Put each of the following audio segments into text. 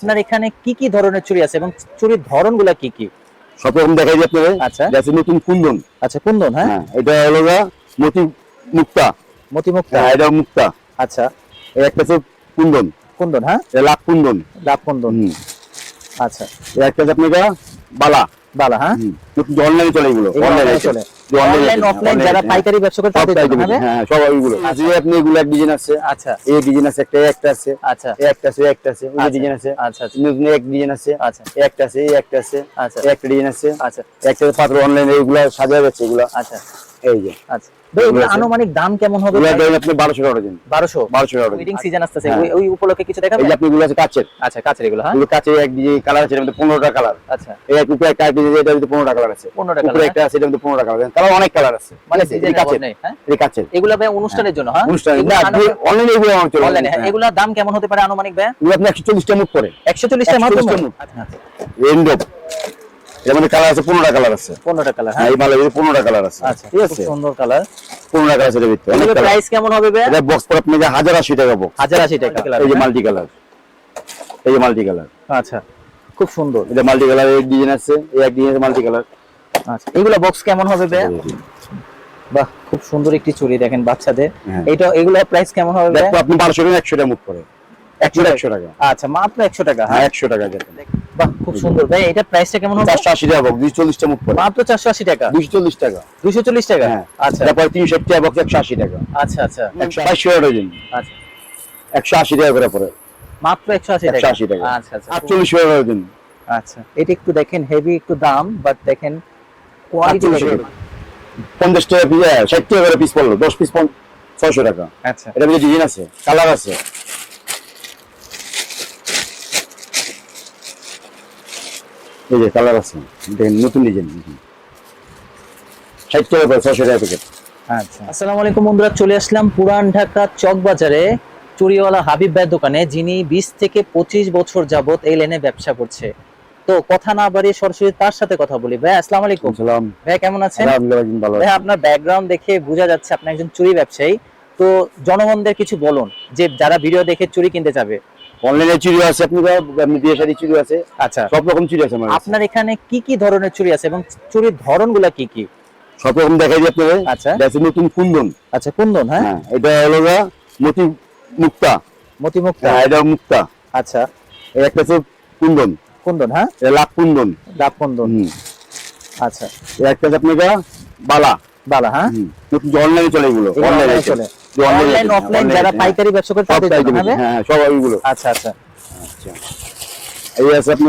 আপনার এখানে কি কি ধরনের চুড়ি আছে এবং চুড়ির ধরনগুলা কি কি? সব রকম দেখাই যায় আপনাদের আচ্ছা। আছে নতুন কুন্দন। আচ্ছা কুন্দন হ্যাঁ? হ্যাঁ এটা হলো গা মতি মুক্তা। হ্যাঁ এটা মুক্তা। আচ্ছা। এই একটা আছে কুন্দন। কুন্দন হ্যাঁ? এটা লাভ কুন্দন। লাভ কুন্দন। হুম। আচ্ছা। এই একটা আপনার বালা। বালা হ্যাঁ? অনলাইনে চলে এগুলো অনলাইনে চলে। যে online অনলাইন অফলাইন যারা পাইকারি ব্যবসা করে তাদের জন্য হ্যাঁ। সব ওইগুলো আজকে আপনি এগুলো এক ডিজাইন আছে আচ্ছা। এই ডিজাইন আছে একটা একটা আছে আচ্ছা। একটা আছে একটা আছে ওই আচ্ছা। ডিজাইন আছে আচ্ছা আচ্ছা। নতুন এক ডিজাইন আছে আচ্ছা। একটা আছে একটা আছে আচ্ছা। একটা ডিজাইন আছে আচ্ছা। একটা পাত্র অনলাইনে এইগুলো সাজানো যাচ্ছে এগুলো। আচ্ছা। এই যে। আচ্ছা। আছে। আনুমানিক দাম কেমন হবে? আপনি টাকা টাকা সিজন হ্যাঁ। ওই- উপলক্ষে কিছু দেখাবে এই যে আপনি এগুলো আছে কাচের। আচ্ছা কাছের এগুলো হ্যাঁ। এগুলো এক ডিজাইন কালার আছে এর মধ্যে পনেরোটা কালার আচ্ছা। এই এক উপরে একটা ডিজাইন এটার মধ্যে পনেরোটা কালার আছে। 15টা উপরে colour, একটা আছে এটার মধ্যে পনেরোটা কালার কালার অনেক কালার আছে। মানে এই কাচের। হ্যাঁ? এই কাচের। এগুলো ভাই অনুষ্ঠানের জন্য হ্যাঁ? এগুলো আনুমানিক- অনলাইনে এগুলো আমার চলে অনলাইনে হ্যাঁ দাম কেমন হতে পারে আনুমানিক ভাই? এগুলো আপনি একশো চল্লিশটা মুখ পরে। একশো চল্লিশটা মাত্র 140 আচ্ছা আচ্ছা। এন্ডব মধ্যে কালার আছে পনেরোটা কালার আছে। পনেরোটা কালার হ্যাঁ। হ্যাঁ এই মালের ভিতরে পনেরোটা কালার আছে। আচ্ছা ঠিক খুব আছে? সুন্দর কালার। পনেরোটা কালার আছে ভিতরে অনেক প্রাইস কেমন হবে এটা বক্স পরে আপনাকে হাজার আশি টাকা বক্স হাজার আশি টাকা। এই যে মাল্টি কালার এই যে মাল্টি কালার আচ্ছা খুব সুন্দর। এটা মাল্টি কালার এক ডিজাইন আছে এই এক ডিজাইন মাল্টি কালার আচ্ছা এগুলো বক্স কেমন হবে ভাই বাহ খুব সুন্দর একটি চুড়ি দেখেন বাচ্চাদের। হ্যাঁ। এটা এগুলো প্রাইস কেমন হবে আপনি বারোশো টাকা একশো টাকা মুখ পরে একশো একশো টাকা। আচ্ছা মাত্র একশো টাকা হ্যাঁ? একশো টাকা বাহ খুব সুন্দর। ভাই এটা প্রাইসটা কেমন হবে? চারশো আশি টাকা দুইশো চল্লিশটা মুখ মাত্র চারশো আশি টাকা? দুইশো চল্লিশ টাকা। দুশো চল্লিশ টাকা? হ্যাঁ। আচ্ছা। তারপরে তিনশো ষাট টাকা বক্স একশো আশি টাকা। আচ্ছা আচ্ছা। একশো বাইশশো টাকা ডজন আচ্ছা। একশো আশি টাকা করে পরে। মাত্র একশো আশি টাকা? 180 টাকা। আচ্ছা আচ্ছা। আটচল্লিশ টাকা ডজন আচ্ছা। এটা একটু দেখেন হেভি একটু দাম বাট দেখেন কোয়ালিটি পঞ্চাশ টাকা পিস ষাট টাকা করে পিস পড়ল দশ পিস ছয়শো টাকা। আচ্ছা। এটা ডিজাইন আছে কালার আছে। এই যে কালার আছে দেখেন নতুন ডিজাইন ষাট টাকা করে ছয়শো টাকা প্যাকেট আচ্ছা। আসসালামু আলাইকুম বন্ধুরা চলে আসলাম পুরান ঢাকা চক বাজারে চুরিওয়ালা হাবিব ভাইয়ের দোকানে যিনি বিশ থেকে পঁচিশ বছর যাবত এই লাইনে ব্যবসা করছে। তো কথা না বাড়িয়ে সরাসরি তার সাথে কথা বলি। ভাই আসসালামু আলাইকুম। সালাম ভাই কেমন আছেন? ভাই আপনার ব্যাকগ্রাউন্ড দেখে বোঝা যাচ্ছে আপনি একজন চুরি ব্যবসায়ী। তো জনগণদের কিছু বলুন যে যারা ভিডিও দেখে চুরি কিনতে যাবে অনলাইনে চুরি আছে আপনি বিয়ে শাড়ি চুরি আছে আচ্ছা। সব রকম চুরি আছে আমার আপনার এখানে কি কি ধরনের চুরি আছে এবং চুরির ধরনগুলা কি কি? সব রকম দেখাই যায় আপনাদের। আচ্ছা। এটা নতুন কুন্দন। আচ্ছা কুন্দন হ্যাঁ? হ্যাঁ এটা হলো মতি মুক্তা। মতিমুক্তা। হ্যাঁ এটা মুক্তা। আচ্ছা। একটা আছে কুন্দন। কুন্দন হ্যাঁ? এটা লাভ কুন্দন। ডাব কুন্দন। আচ্ছা। একটা আছে আপনার বালা। বালা হ্যাঁ? নতুন অনলাইনে চলে এগুলো। অনলাইনে চলে। অনলাইন অফলাইন যারা পাইকারি ব্যবসা করে হ্যাঁ। তাদের জন্য হবে হ্যাঁ সব ওইগুলো আচ্ছা আচ্ছা। আচ্ছা। এই আছে আপনি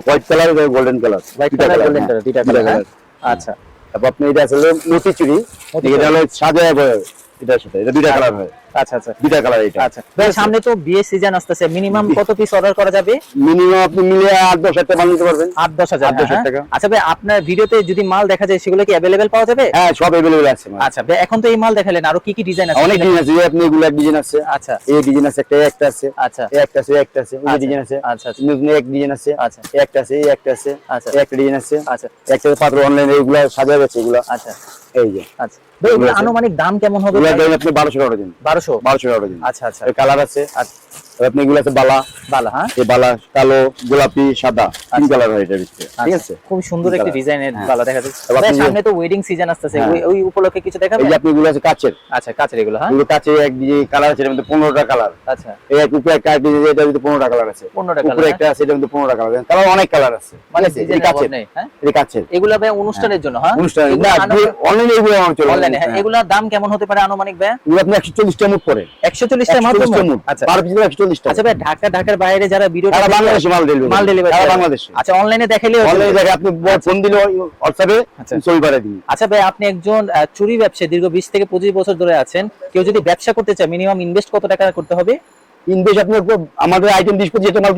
white colour golden colour white colour golden colour দুইটা কালার কালার আচ্ছা। তারপর আপনি এটা আসলে মতি চুরি এটা হলো সাজায় এটা সেটা এটা দুইটা কালার হয়। আচ্ছা আচ্ছা। দুইটা কালার এটা আচ্ছা। সামনে তো বিয়ে সিজন আসতেছে। মিনিমাম কত পিস অর্ডার করা যাবে? মিনিমাম আপনি মিলিয়ে আট দশ হাজার মাল নিতে পারবেন। আট দশ হাজার আট দশ হাজার হ্যাঁ? টাকা। আচ্ছা ভাই আপনার ভিডিওতে যদি মাল দেখা যায় সেগুলো কি পাওয়া যাবে? হ্যাঁ সব আছে আচ্ছা ভাই এখন তো এই মাল দেখালেন। আরও কি কি ডিজাইন আছে? অনেক ডিজাইন আছে। আপনি এগুলো ডিজাইন আছে। আচ্ছা। এই ডিজাইন আছে একটা একটা আছে। আচ্ছা। একটা আছে একটা আছে। ওই ডিজাইন আছে। আচ্ছা আচ্ছা। নতুন এক ডিজাইন আছে। আচ্ছা। একটা আছে একটা আছে। আচ্ছা। একটা ডিজাইন আছে। আচ্ছা। একটা পাত্র অনলাইনে এগুলো সাজায় গেছে এগুলো। আচ্ছা। এই যে। আচ্ছা। ভাই। আনুমানিক দাম কেমন হবে? এগুলো আপনি বারোশো টাকা দিন। বারোশো? বারোশো টাকা আচ্ছা আচ্ছা। কালার আছে। আর আপনি এগুলো আছে বালা। বালা হ্যাঁ? এই বালা কালো গোলাপি সাদা তিন আচ্ছা। কালার হয় এটার ভিতরে। ঠিক আছে? খুব সুন্দর একটি। ডিজাইনের হ্যাঁ। বালা দেখা যাচ্ছে। সামনে তো ওয়েডিং সিজন আসতেছে। হ্যাঁ। ওই- উপলক্ষে কিছু দেখাবে এই আপনি এগুলো আছে কাচের। আচ্ছা কাছের এগুলো হ্যাঁ? এগুলো কাচের এক কালার আছে এর মধ্যে পনেরোটা কালার আচ্ছা। এই এক উপরে একটা ডিজাইন এটার মধ্যে পনেরোটা কালার আছে। পনেরোটা উপরে একটা আছে মধ্যে পনেরোটা কালার কালার অনেক কালার আছে। মানে এই কাচের। হ্যাঁ? এই কাচের। এগুলো ভাই অনুষ্ঠানের জন্য হ্যাঁ? অনুষ্ঠান এগুলো না অনলাইনে এগুলো আমার চলে অনলাইনে হ্যাঁ এগুলোর দাম কেমন হতে পারে আনুমানিক ভাই এগুলো আপনি একশো চল্লিশটা মুখ টাকা 140 টা মুখ। আচ্ছা। পার পিছনে একশো চল্লিশ টাকা। আচ্ছা ভাই ঢাকা ঢাকার বাইরে যারা ভিডিও সারা বাংলাদেশে মাল ডেলিভারি মাল ডেলিভারি সারা বাংলাদেশে। আচ্ছা অনলাইনে দেখালে অনলাইনে দেখে আপনি ফোন দিলে হোয়াটসঅ্যাপে। ছবি পাঠিয়ে দিন আচ্ছা ভাই আপনি একজন চুরি ব্যবসায়ী দীর্ঘ বিশ থেকে পঁচিশ বছর ধরে আছেন। কেউ যদি ব্যবসা করতে চায় মিনিমাম ইনভেস্ট কত টাকা করতে হবে? ইনভেস্ট আপনি আমাদের আইটেম ডিসপোজ যেটা মাল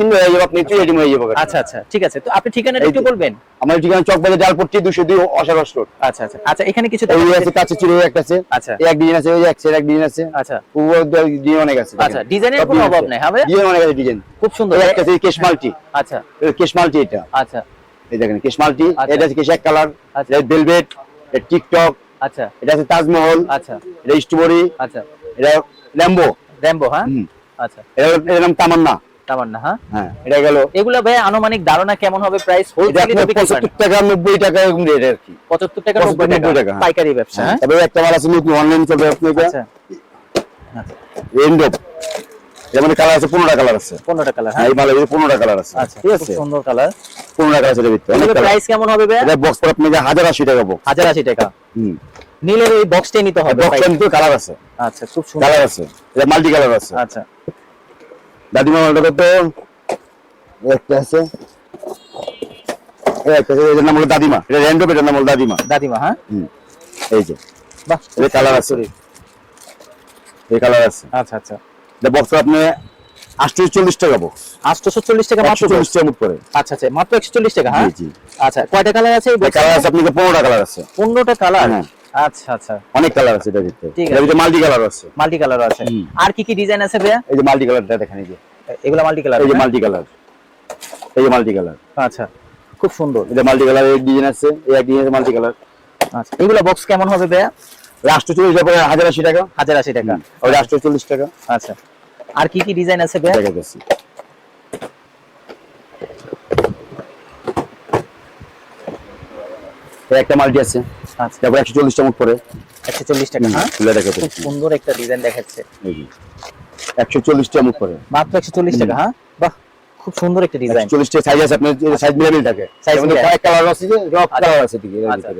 আপনি হয়ে যাবে। আচ্ছা আচ্ছা ঠিক আছে। তো আপনি ঠিকানাটা একটু বলবেন। আমাদের ঠিকানা চকবাজার ডালপট্টি দুশো দুই অসারস রোড। আচ্ছা আচ্ছা। আচ্ছা এখানে কিছু এই আছে কাছে একটা আছে। আচ্ছা। এক ডিজাইন আছে ওই এক সের এক ডিজাইন আছে। আচ্ছা। পুরো ডিজাইন অনেক আছে। আচ্ছা ডিজাইনের কোনো অভাব নাই হবে? ডিজাইন অনেক আছে ডিজাইন। খুব সুন্দর। আছে কেশ মাল্টি। আচ্ছা। কেশ মাল্টি এটা। আচ্ছা। এই দেখেন কেশ মাল্টি। আচ্ছা। এটা আছে কেশ এক কালার। আচ্ছা। ভেলভেট এটা টিকটক আচ্ছা। এটা আছে তাজমহল। আচ্ছা। এটা স্ট্রবেরি আচ্ছা। এটা ল্যাম্বো র্যাম্বো হ্যাঁ? আচ্ছা। এটা এর নাম তামান্না। তামান্না হ্যাঁ? হ্যাঁ এটা গেল। এগুলা ভাই আনুমানিক ধারণা কেমন হবে প্রাইস এটা পঁচাত্তর টাকা নব্বই টাকা এরকম রেট আর কি। পঁচাত্তর টাকা নব্বই টাকা টাকা। পাইকারি ব্যবসা একটা মাল আছে নতুন অনলাইন চলবে আপনাকে। যেমন কালার আছে পনেরোটা কালার আছে। পনেরোটা কালার হ্যাঁ? এই মালের পনেরোটা কালার আছে। আচ্ছা ঠিক আছে? সুন্দর কালার পনেরোটা আছে। প্রাইস কেমন হবে এটা বক্স হাজার আশি টাকা বক্স হাজার আশি টাকা। হুম। নীলের এই বক্সটাই নিতে হবে বক্স কিন্তু কালার আছে। আচ্ছা খুব সুন্দর। কালার আছে। এটা মাল্টি কালার আছে। আচ্ছা। দাদিমা মালটা তো একটা আছে। এটার নাম হলো দাদিমা। এটা র্যান্ডপ এটার নাম হলো দাদিমা। দাদিমা হ্যাঁ? এই যে। বাহ এটা কালার আছে। এই কালার আছে। আচ্ছা আচ্ছা। এটা বক্স আপনি আটশো চল্লিশ টাকা বক্স চল্লিশ টাকা মাত্র টাকা আচ্ছা আচ্ছা মাত্র একশো চল্লিশ টাকা হ্যাঁ? জি আচ্ছা কয়টা কালার আছে কালার আছে আপনাকে পনেরোটা কালার আছে। পনেরোটা কালার হ্যাঁ। আচ্ছা আচ্ছা। অনেক কালার আছে এটার ভিতরে। ঠিক ভিতরে মাল্টি কালার আছে। মাল্টি কালারও আছে। আর কি কি ডিজাইন আছে ভাইয়া? এই যে মাল্টি কালারটা দেখেন এই যে। এগুলো মাল্টি কালার এই যে মাল্টি কালার এই যে মাল্টি কালার আচ্ছা খুব সুন্দর। এটা মাল্টি কালার এক ডিজাইন আছে এই এক ডিজাইন মাল্টি কালার আচ্ছা এগুলো বক্স কেমন হবে ভাইয়া? রাষ্ট্র চল্লিশ হাজার আশি টাকা। হাজার আশি টাকা। ওই রাষ্ট্র চল্লিশ টাকা। আচ্ছা। আর কি কি ডিজাইন আছে ভাইয়া যাচ্ছে এই একটা মাল্টি আছে। আচ্ছা। তারপর একশো চল্লিশ টাকা পরে একশো চল্লিশ টাকা হ্যাঁ খুলে দেখা খুব সুন্দর একটা ডিজাইন দেখাচ্ছে। একশো চল্লিশ টাকা মুখ করে মাত্র একশো চল্লিশ টাকা হ্যাঁ? বাহ খুব সুন্দর একটা ডিজাইন চল্লিশ টাকা সাইজ আছে আপনার সাইজ মিলামিল থাকে। মিলায়। কালার আছে সব কালার আছে ঠিক এর আচ্ছা।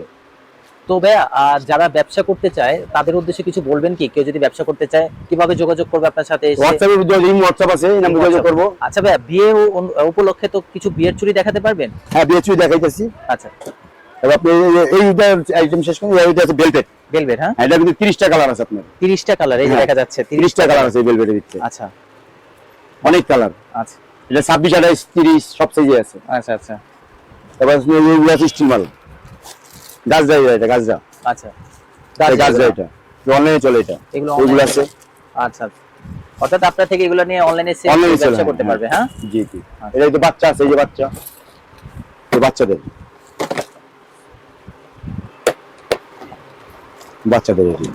তো ভাইয়া আর যারা ব্যবসা করতে চায় তাদের উদ্দেশ্যে কিছু বলবেন কি? কেউ যদি ব্যবসা করতে চায় কীভাবে যোগাযোগ করবে আপনার সাথে? হোয়াটসঅ্যাপে আছে এই নাম্বার যোগাযোগ করব। আচ্ছা ভাইয়া বিয়ে উপলক্ষে তো কিছু বিয়ের চুরি দেখাতে পারবেন? হ্যাঁ বিএচপি দেখাইতেছি। আচ্ছা। এবার আপনি এই- এইটা আইটেম শেষ করুন এইটা আছে বেলভেট বেলভেট হ্যাঁ? এটা কিন্তু তিরিশটা কালার আছে আপনার। কালার এই যে হ্যাঁ। দেখা যাচ্ছে তিরিশটা কালার আছে বেলভেটের ভিতরে। আচ্ছা। অনেক কালার আচ্ছা। এটা সব সাইজে আছে। আচ্ছা আচ্ছা। এবার এইগুলো আছে স্টিল মাল গাছদা এটা আচ্ছা। এটা অনলাইনে চলে এটা। এগুলো আছে। আচ্ছা আচ্ছা। অর্থাৎ আপনার থেকে এগুলো নিয়ে অনলাইনে ব্যবসা করতে পারবে হ্যাঁ? জি জি। এটা তো বাচ্চা আছে এই যে বাচ্চা। এই বাচ্চাদের। বাচ্চাদের এটি।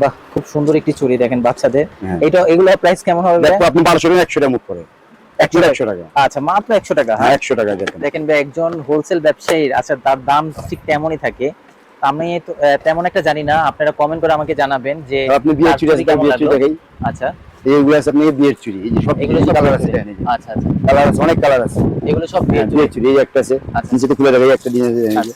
বাহ খুব সুন্দর একটি চুড়ি দেখেন বাচ্চাদের। হ্যাঁ। এটা এগুলো প্রাইস কেমন হবে দেখো আপনি বারোশো টাকা একশো টাকা মুখ করে। আচ্ছা মাত্র একশো টাকা হ্যাঁ? হ্যাঁ একশো টাকা দেখেন দেখেন ভাই একজন হোলসেল ব্যবসায়ী আচ্ছা তার দাম ঠিক তেমনই থাকে। আমি তো, তেমন একটা জানি না আপনারা কমেন্ট করে আমাকে জানাবেন যে আপনি বিয়ের চুরি আছে বিয়ের। দেখাই। আচ্ছা। এইগুলো আছে আপনি বিয়ের চুরি এই যে সব এগুলো সব কালার আছে। আছে। আচ্ছা আচ্ছা। কালার আছে অনেক কালার আছে। এগুলো সব বিয়ের চুড়ি। চুরি এই একটা আছে। আচ্ছা। নিচে তো খুলে দেখাই একটা ডিজাইন আচ্ছা।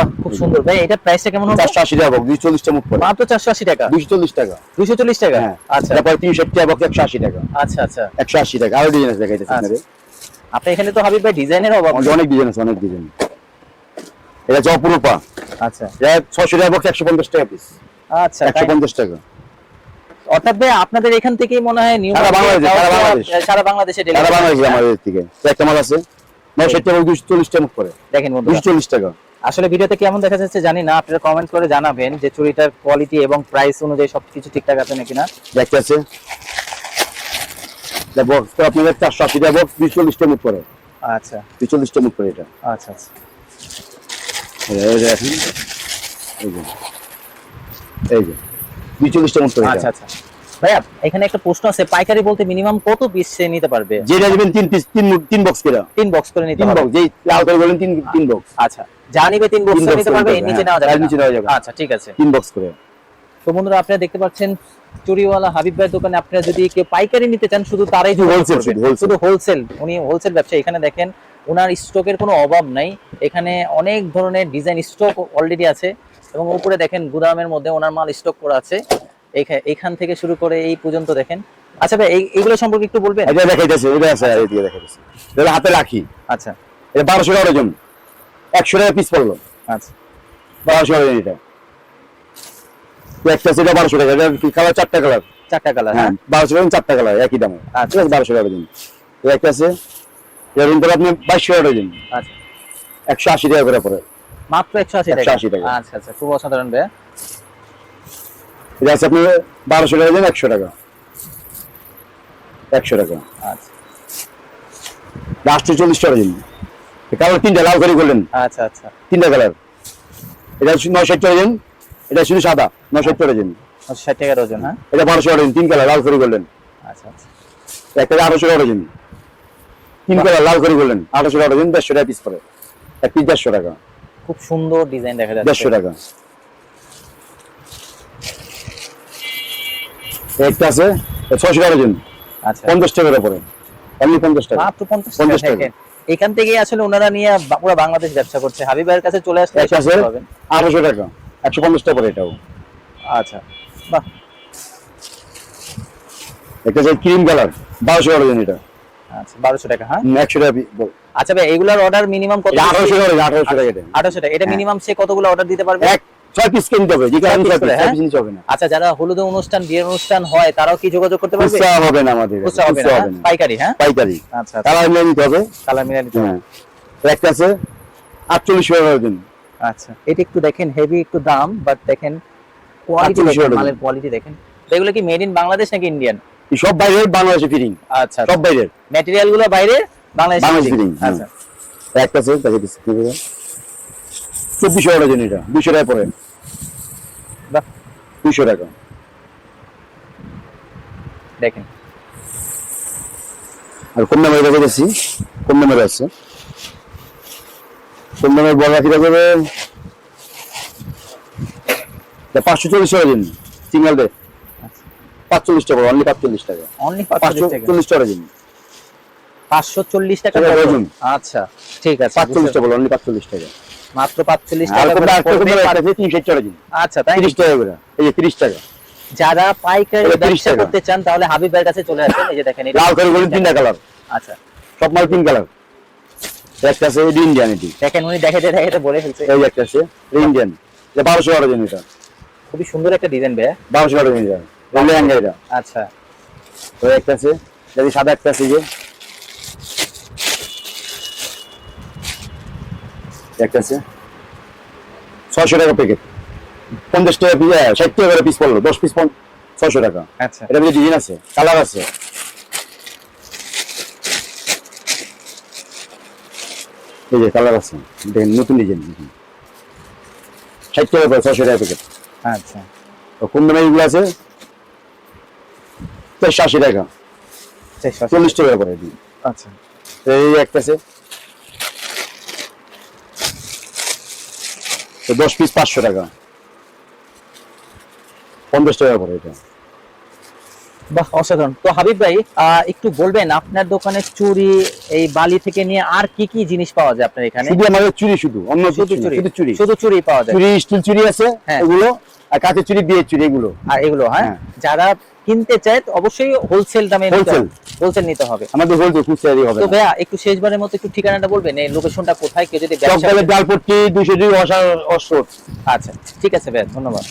বাহ খুব সুন্দর। ভাই এটা প্রাইসটা কেমন হবে? চারশো আশি টাকা দুইশো চল্লিশটা মুখ করে মাত্র চারশো আশি টাকা? দুইশো চল্লিশ টাকা। দুইশো চল্লিশ টাকা? হ্যাঁ। আচ্ছা। তারপর তিনশো টাকা বক্স একশো আশি টাকা। আচ্ছা আচ্ছা। একশো আশি টাকা। আরও ডিজাইন আছে দেখাইতেছে আচ্ছা। আপনাদের। আপনি এখানে তো হাবিব ভাই ডিজাইনের অভাব। অনেক ডিজাইন আছে অনেক ডিজাইন এটা আচ্ছা। এটা ছশো টাকা বক্স একশো পঞ্চাশ টাকা পিস আচ্ছা একশো তাই- পঞ্চাশ টাকা। অর্থাৎ ভাই আপনাদের এখান থেকেই মনে হয় নিউ সারা বাংলাদেশে, সারা বাংলাদেশ। সারা বাংলাদেশে সারা বাংলাদেশে আমাদের থেকে। একটা মাল আছে নয়শো টাকা দুইশো চল্লিশ টাকা মুখ করে দেখেন বন্ধুরা। দুইশো চল্লিশ টাকা। আসলে ভিডিওতে কেমন দেখা যাচ্ছে জানি না আপনারা কমেন্ট করে জানাবেন যে চুড়িটার কোয়ালিটি এবং প্রাইস অনুযায়ী সবকিছু ঠিকঠাক আছে নাকি না। দেখতে আছে। বক্স তো আপনাদের চারশো আশি টাকা বক্স দুইশো চল্লিশ টাকা মুখ করে আচ্ছা। দুইশো চল্লিশ টাকা মুখ করে এটা। আচ্ছা আচ্ছা। এই যে দেখেন। এই যে। এই যে দুইশো চল্লিশ টাকা মুখ করে আচ্ছা আচ্ছা। ভাইয়া এখানে একটা প্রশ্ন আছে পাইকারি বলতে মিনিমাম কত পিস সে নিতে পারবে? যেটা নেবেন তিন পিস তিন তিন বক্স করে। তিন বক্স করে নিতে যেই বলেন তিন তিন বক্স আচ্ছা যা নিবে তিন বক্স নিতে পারবে এর নিচে হ্যাঁ, নেওয়া যাবে নিচে নেওয়া যাবে। আচ্ছা ঠিক আছে। তিন বক্স করে। তো বন্ধুরা আপনারা দেখতে পাচ্ছেন চুরিওয়ালা হাবিব ভাইয়ের দোকানে আপনারা যদি কেউ পাইকারি নিতে চান শুধু তারাই শুধু, শুধু হোলসেল উনি হোলসেল ব্যবসা এখানে দেখেন ওনার স্টকের কোনো অভাব নাই। এখানে অনেক ধরনের ডিজাইন স্টক অলরেডি আছে। এবং উপরে দেখেন গুদামের মধ্যে ওনার মাল স্টক করা আছে। এখান থেকে শুরু করে এই পর্যন্ত দেখেন। আচ্ছা ভাই এইগুলো সম্পর্কে একটু বলবেন? এটা দেখাইতেছে এটা আছে এদিকে দেখাইতেছে এটা হাতে রাখি আচ্ছা। এটা বারোশো টাকা ওজন। একশো টাকা পিস পড়ল। আচ্ছা। বারোশো টাকা এটা। একটা সেটা বারোশো টাকা এটা কালার চারটা কালার চারটা কালার হ্যাঁ হ্যাঁ। বারোশো টাকা চারটা কালার একই দামে। আচ্ছা। বারোশো টাকা দিন তো একটা আছে দিন করে আপনি বাইশশো টাকা দিন আচ্ছা। একশো আশি টাকা করে পড়ে। মাত্র একশো আশি টাকা? 180 টাকা। আচ্ছা আচ্ছা খুব অসাধারণ ভাই এটা আছে আপনি বারোশো টাকা দিন একশো টাকা। একশো টাকা আচ্ছা। লাস্টে চল্লিশ টাকা দিন। কালার তিনটা লাল করে করলেন আচ্ছা আচ্ছা। তিনটা কালার। এটা নয়শো টাকা দিন এটা শুধু সাদা নয়শো টাকা দিন। ষাট টাকার ওজন হ্যাঁ? এটা বারোশো টাকা দিন তিন কালার লাল করে করলেন আচ্ছা আচ্ছা। একটা আঠারোশো টাকা ডজন তিন কালার লাল করে বললেন আঠারোশো টাকা ডজন দেড়শো টাকা পিস পরে এক পিস দেড়শো টাকা। খুব সুন্দর ডিজাইন দেখা যাচ্ছে। দেড়শো টাকা। একটা আছে ছয়শো টাকা ডজন আচ্ছা। পঞ্চাশ টাকার উপরে। অনলি পঞ্চাশ টাকা। মাত্র পঞ্চাশ 50 টাকা। টাকা। এখান থেকে আসলে ওনারা নিয়ে পুরো বাংলাদেশ ব্যবসা করছে। হাবিব ভাইয়ের কাছে চলে আসলে একটা আছে আঠারোশো টাকা। একশো পঞ্চাশ টাকা পরে এটাও। আচ্ছা। বাহ। একটা আছে ক্রিম কালার বারোশো টাকা এটা। আচ্ছা বারোশো টাকা হ্যাঁ? একশো টাকা আচ্ছা ভাই এগুলার অর্ডার মিনিমাম কত? আঠারোশো টাকা আঠারোশো টাকা এটা। আঠারোশো টাকা। এটা হ্যাঁ। মিনিমাম সে কতগুলো অর্ডার দিতে পারবে? এক ছয় পিস কিনতে হবে যে কারণে ছয় পিস হ্যাঁ? হবে না। আচ্ছা যারা হলুদ অনুষ্ঠান বিয়ের অনুষ্ঠান হয় তারাও কি যোগাযোগ করতে পারবে? খুচরা হবে না আমাদের খুচরা হবে না খুচরা হ্যাঁ? হবে না। পাইকারি হ্যাঁ? পাইকারি। আচ্ছা কালার মিলে নিতে হবে। কালার নিতে হবে। হ্যাঁ একটা আছে আটচল্লিশ টাকা দিন। আচ্ছা এটা একটু দেখেন হেভি একটু দাম বাট দেখেন কোয়ালিটি মালের কোয়ালিটি দেখেন। এগুলো কি মেড ইন বাংলাদেশ নাকি ইন্ডিয়ান সব বাইরের বাংলাদেশে ফিটিং আচ্ছা সব বাইরের। ম্যাটেরিয়ালগুলো বাইরে বাংলাদেশ হ্যাঁ। আচ্ছা। একটা আছে দেখে দিচ্ছি চব্বিশশো টাকা দিন এটা দুশো টাকা পরে দুশো টাকা। দেখেন। আর কম দামের দেখে দিচ্ছি কম দামের আছে? কম দামের বড় রাখি যাবে পাঁচশো চল্লিশ টাকা দিন সিঙ্গেল ডে পাঁচচল্লিশ টাকা অনলি পাঁচচল্লিশ টাকা। অনলি পাঁচশো চল্লিশ টাকা দিন পাঁচশো চল্লিশ টাকা। আচ্ছা ঠিক আছে পাঁচচল্লিশ টাকা অনলি পাঁচচল্লিশ টাকা। মাত্র পাঁচচল্লিশ আর টাকা করে দাম পড়বে। আছে তিনশো টাকা দিন আচ্ছা তাই তিরিশ টাকা করে এই যে তিরিশ টাকা। যারা পাইকারি ব্যবসা করতে চান তাহলে হাবিব ভাইয়ের কাছে চলে আসবেন। এই যে দেখেন লাল করে বলুন তিনটা কালার। আচ্ছা। সব মাল তিন কালার। একটা আছে ইন্ডিয়ান এটি। দেখেন উনি দেখাতে দেখাতে বলে ফেলছে। এই একটা আছে ইন্ডিয়ান এটা বারোশো টাকা দিন এটা। খুবই সুন্দর একটা ডিজাইন ভাই বারোশো টাকা দিন এটা। আচ্ছা। তো একটা আছে যদি সাদা একটা আছে যে। একটা আছে। ছয়শো টাকা প্যাকেট পঞ্চাশ টাকা পিস ষাট টাকা করে পিস পড়ল দশ পিস ছয়শো টাকা। আচ্ছা। এটা ডিজাইন আছে কালার আছে। এই যে কালার আছে দেখেন নতুন ডিজাইন ষাট টাকা করে ছয়শো টাকা প্যাকেট আচ্ছা। তো কোন দামে এগুলো আছে? চারশো আশি টাকা। চল্লিশ টাকা। করে দিই আচ্ছা। এই একটা আছে। তো দশ পিস পাঁচশো টাকা। পঞ্চাশ টাকা করে এটা। বাহ অসাধারণ। তো হাবিব ভাই একটু বলবেন আপনার দোকানে চুরি এই বালি থেকে নিয়ে আর কি কি জিনিস পাওয়া যায় আপনার এখানে? শুধু আমাদের চুরি শুধু। অন্য শুধু চুরি। শুধু চুরি পাওয়া যায়। চুরি স্টিল চুরি আছে হ্যাঁ। এগুলো আর কাঁচের চুরি বিয়ের চুরি এগুলো। আর এগুলো হ্যাঁ? হ্যাঁ। যারা কিনতে চায় তো অবশ্যই হোলসেল দামে হোলসেল হোলসেল নিতে হবে। আমাদের হোলসেল খুচরাই হবে তো ভাইয়া একটু শেষবারের মতো একটু ঠিকানাটা বলবেন এই লোকেশনটা কোথায় কেউ যদি ব্যবসা করে ডালপট্টি দুশো দুই অসার অশ্বর আচ্ছা ঠিক আছে ভাইয়া ধন্যবাদ।